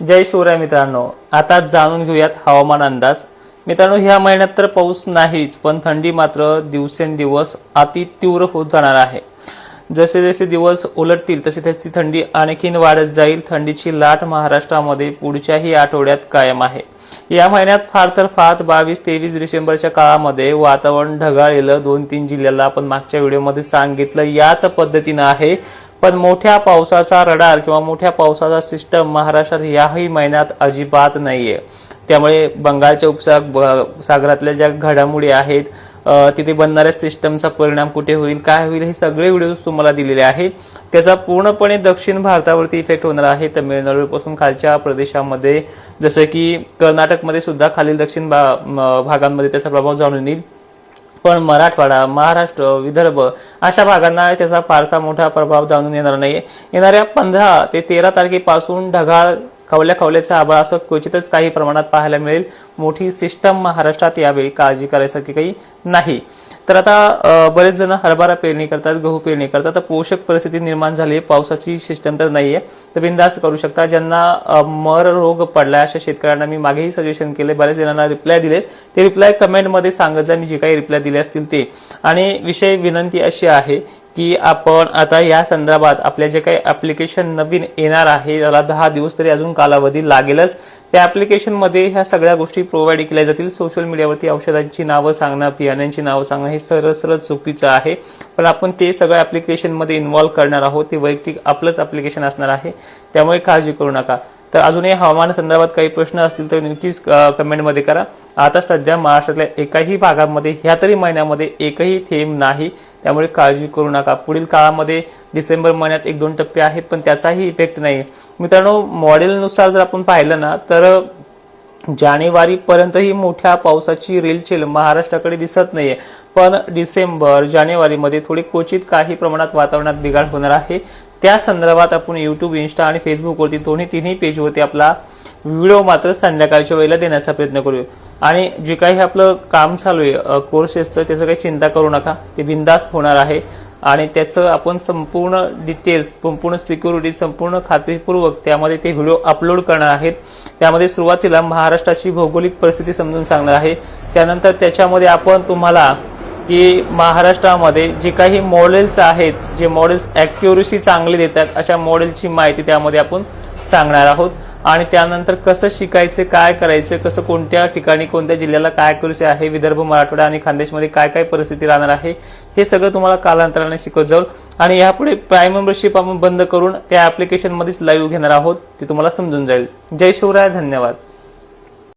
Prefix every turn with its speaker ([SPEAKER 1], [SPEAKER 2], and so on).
[SPEAKER 1] जय शिवराय मित्रांनो आता जाणून घेऊयात हवामान अंदाज. मित्रांनो ह्या महिन्यात तर पाऊस नाहीच पण थंडी मात्र दिवसेंदिवस अति तीव्र होत जाणार आहे. जसे जसे दिवस उलटतील तशी तशी थंडी आणखीन वाढत जाईल. थंडीची लाट महाराष्ट्रामध्ये पुढच्याही आठवड्यात कायम आहे. या महिन्यात फार तर फार बावीस तेवीस डिसेंबरच्या काळामध्ये वातावरण ढगाळलेलं दोन तीन जिल्ह्याला आपण मागच्या व्हिडिओमध्ये सांगितलं. याच पद्धतीनं आहे. पण मोठ्या पावसाचा रडार किंवा मोठ्या पावसाचा सिस्टम महाराष्ट्रात याही महिन्यात अजिबात नाहीये. त्यामुळे बंगालच्या उपसाग सागरातल्या ज्या घडामोडी आहेत तिथे बनणाऱ्या सिस्टमचा परिणाम कुठे होईल काय होईल हे सगळे व्हिडिओज तुम्हाला दिलेले आहेत. त्याचा पूर्णपणे दक्षिण भारतावरती इफेक्ट होणार आहे तमिळनाडूपासून खालच्या प्रदेशामध्ये. जसं की कर्नाटकमध्ये सुद्धा खालील दक्षिण भा- भागांमध्ये त्याचा प्रभाव जाणून येईल. पण मराठवाडा महाराष्ट्र विदर्भ अशा भागांना त्याचा फारसा मोठा प्रभाव जाणून येणार नाही. येणाऱ्या पंधरा ते तेरा तारखेपासून ढगाळ खवल्या खवल्याचा आभाळ असं क्वचितच काही प्रमाणात पाहायला मिळेल. मोठी सिस्टम महाराष्ट्रात यावेळी काळजी करायसारखी काही नाही. तर आता बरेच जण हरभरा पेरणी करतात गहू पेरणी करतात. तर पोषक परिस्थिती निर्माण झाली आहे. पावसाची सिस्टम तर नाहीये. तर बिंदास करू शकता. ज्यांना मर रोग पडला अशा शेतकऱ्यांना मी मागेही सजेशन केले बऱ्याच जणांना रिप्लाय दिले ते रिप्लाय कमेंटमध्ये सांगत जा. मी जे काही रिप्लाय दिले असतील ते. आणि विषय विनंती अशी आहे की आपण आता या संदर्भात आपल्या जे काही ऍप्लिकेशन नवीन येणार आहे त्याला दहा दिवस तरी अजून कालावधी लागेलच. त्या ॲप्लिकेशनमध्ये ह्या सगळ्या गोष्टी प्रोव्हाइड केल्या जातील. सोशल मीडियावरती औषधांची नावं सांगणं बियाण्यांची नावं सांगणं हे सरळ सरळ चुकीचं आहे. पण आपण ते सगळं ॲप्लिकेशनमध्ये इन्व्हॉल्व करणार आहोत. ते वैयक्तिक आपलंच ऍप्लिकेशन असणार आहे. त्यामुळे काळजी करू नका. तर अजूनही हवामान संदर्भात काही प्रश्न असतील तर नक्कीच कमेंटमध्ये करा. आता सध्या महाराष्ट्रातल्या एकाही भागामध्ये ह्या तरी महिन्यामध्ये एकही थेंब नाही. त्यामुळे काळजी करू नका. पुढील काळामध्ये डिसेंबर महिन्यात एक दोन टप्पे आहेत पण त्याचाही इफेक्ट नाही मित्रांनो मॉडेलनुसार जर आपण पाहिलं ना तर जानेवारीपर्यंतही मोठ्या पावसाची रेलचेल महाराष्ट्राकडे दिसत नाहीये. पण डिसेंबर जानेवारीमध्ये थोडी क्वचित काही प्रमाणात वातावरणात बिघाड होणार आहे. त्या संदर्भात आपण युट्यूब इन्स्टा आणि फेसबुकवरती दोन्ही तिन्ही पेजवरती आपला व्हिडिओ मात्र संध्याकाळच्या वेळेला देण्याचा प्रयत्न करूया. आणि जे काही आपलं काम चालू आहे कोर्सेसचं त्याचं काही चिंता करू नका. ते बिंदास्त होणार आहे. आणि त्याचं आपण संपूर्ण डिटेल्स संपूर्ण सिक्युरिटी संपूर्ण खात्रीपूर्वक त्यामध्ये ते व्हिडिओ अपलोड करणार आहेत. त्यामध्ये सुरुवातीला महाराष्ट्राची भौगोलिक परिस्थिती समजून सांगणार आहे. त्यानंतर त्याच्यामध्ये आपण तुम्हाला की महाराष्ट्रामध्ये जे काही मॉडेल्स आहेत जे मॉडेल्स ॲक्युरेसी चांगली देतात अशा मॉडेलची माहिती त्यामध्ये आपण सांगणार आहोत. आणि त्यानंतर कसं शिकायचं काय करायचं कसं कोणत्या ठिकाणी कोणत्या जिल्ह्याला काय करायचे आहे विदर्भ मराठवाडा आणि खानदेशमध्ये काय काय परिस्थिती राहणार आहे हे सगळं तुम्हाला कालांतराने शिकवत जाऊ. आणि यापुढे प्राईम मेंबरशिप आपण बंद करून त्या ॲप्लिकेशनमध्येच लाईव्ह घेणार आहोत ते तुम्हाला समजून जाईल. जय शिवराय धन्यवाद.